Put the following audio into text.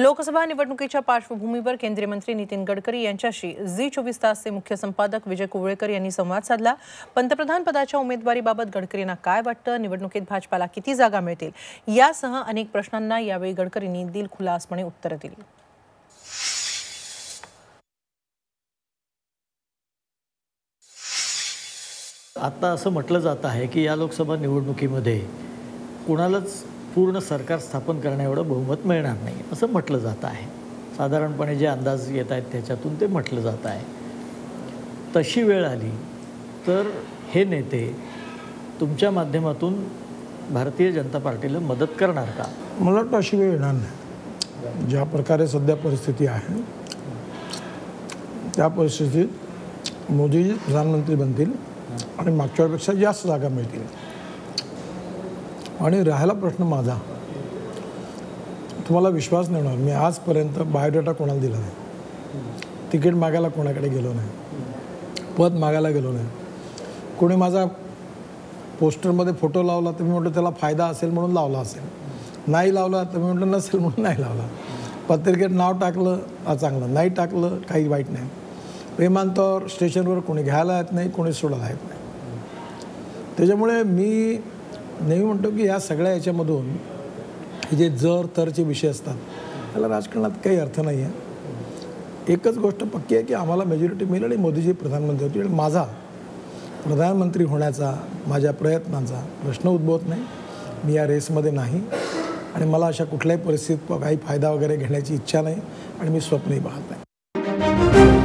लोकसभा निवडणुकीच्या पार्श्वभूमीवर केंद्रीय मंत्री नितीन गडकरी यांच्याशी झी चोवीस तासचे मुख्य संपादक विजय कुवळेकर यांनी संवाद साधला. पंतप्रधान पदाच्या उमेदवारीबाबत गडकरींना काय वाटतं? निवडणुकीत भाजपाला किती जागा मिळतील? यासह अनेक प्रश्नांना यावेळी गडकरींनी दिलखुलासपणे उत्तरं दिली. आत्ता असं म्हटलं जात आहे की या लोकसभा निवडणुकीमध्ये कुणालाच पूर्ण सरकार स्थापन करण्या एवढं बहुमत मिळणार नाही असं म्हटलं जात आहे. साधारणपणे जे अंदाज येत आहेत त्याच्यातून ते म्हटलं जात आहे. तशी वेळ आली तर हे नेते तुमच्या माध्यमातून भारतीय जनता पार्टीला मदत करणार का? मला वाटतं अशी वेळ येणार नाही. ज्या प्रकारे सध्या परिस्थिती आहे त्या परिस्थितीत मोदीजी प्रधानमंत्री बनतील आणि मागच्या वेळेपेक्षा जास्त जागा मिळतील. आणि राहायला प्रश्न माझा. तुम्हाला विश्वास नाही होणार. मी आजपर्यंत बायोडेटा कोणाला दिला नाही. तिकीट मागायला कोणाकडे गेलो नाही. पद मागायला गेलो नाही. कोणी माझा पोस्टरमध्ये फोटो लावला तर मी म्हटलं त्याला फायदा असेल म्हणून लावला असेल. नाही लावला तर मी म्हटलं नसेल म्हणून नाही लावला. पत्रिकेत नाव टाकलं चांगलं. नाही टाकलं काही वाईट नाही. विमानतळावर स्टेशनवर कोणी घ्यायला येत नाही कोणी सोडायला येत नाही. त्याच्यामुळे मी नेहमी म्हणतो की या सगळ्या याच्यामधून हे जे जर तरचे विषय असतात त्याला राजकारणात काही अर्थ नाही आहे एकच गोष्ट पक्की आहे की आम्हाला मेजॉरिटी मिळेल आणि मोदीजी प्रधानमंत्री होतील. आणि माझा प्रधानमंत्री होण्याचा माझ्या प्रयत्नांचा प्रश्न उद्भवत नाही. मी या रेसमध्ये नाही. आणि मला अशा कुठल्याही परिस्थितीत काही फायदा वगैरे घेण्याची इच्छा नाही. आणि मी स्वप्नही पाहत नाही